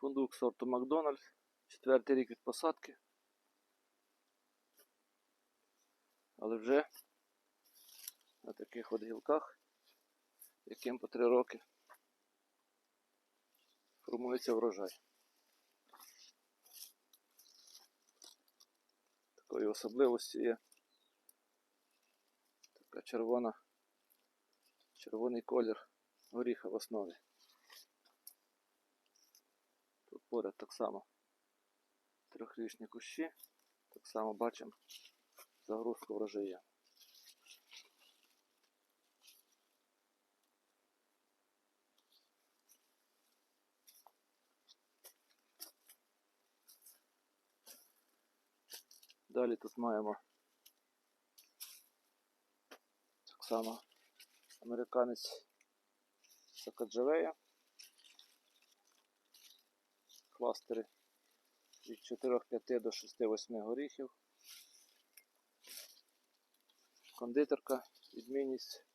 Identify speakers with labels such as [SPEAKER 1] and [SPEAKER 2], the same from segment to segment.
[SPEAKER 1] Фундук сорту Макдональд. Четвертий рік від посадки. Але вже на таких от гілках, яким по три роки формується врожай. Такої особливості є така червона, червоний колір горіха в основі. Тут поряд так само трьохрічні кущі. Так само бачимо загрузку врожая. Далі тут маємо так само американець Сакаджавея. Кластери від 4-5 до 6-8 горіхів. Кондитерка, відмінність.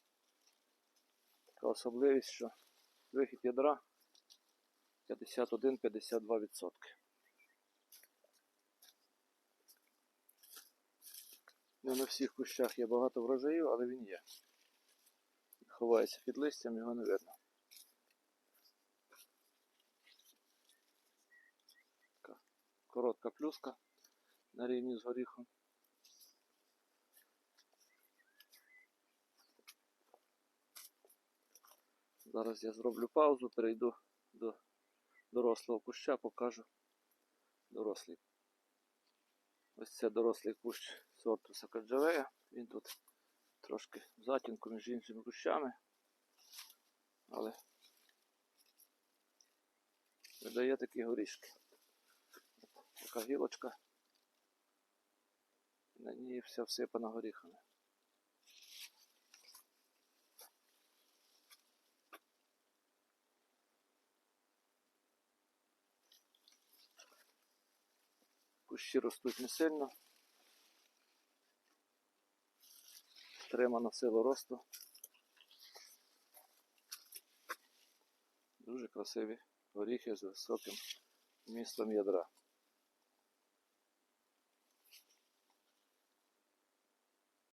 [SPEAKER 1] Така особливість, що вихід ядра 51-52%. Не на всіх кущах є багато врожаїв, але він є. Ховається під листям, його не видно. Коротка плюска на рівні з горіхом. Зараз я зроблю паузу, перейду до дорослого куща, покажу дорослий. Ось це дорослий кущ сорту Сакаджавея. Він тут трошки в затінку між іншими кущами. Але видає такі горішки. Така гілочка. На ній вся всипана горіхами. Кущі ростуть не сильно. Стримана сила росту. Дуже красиві горіхи з високим вмістом ядра.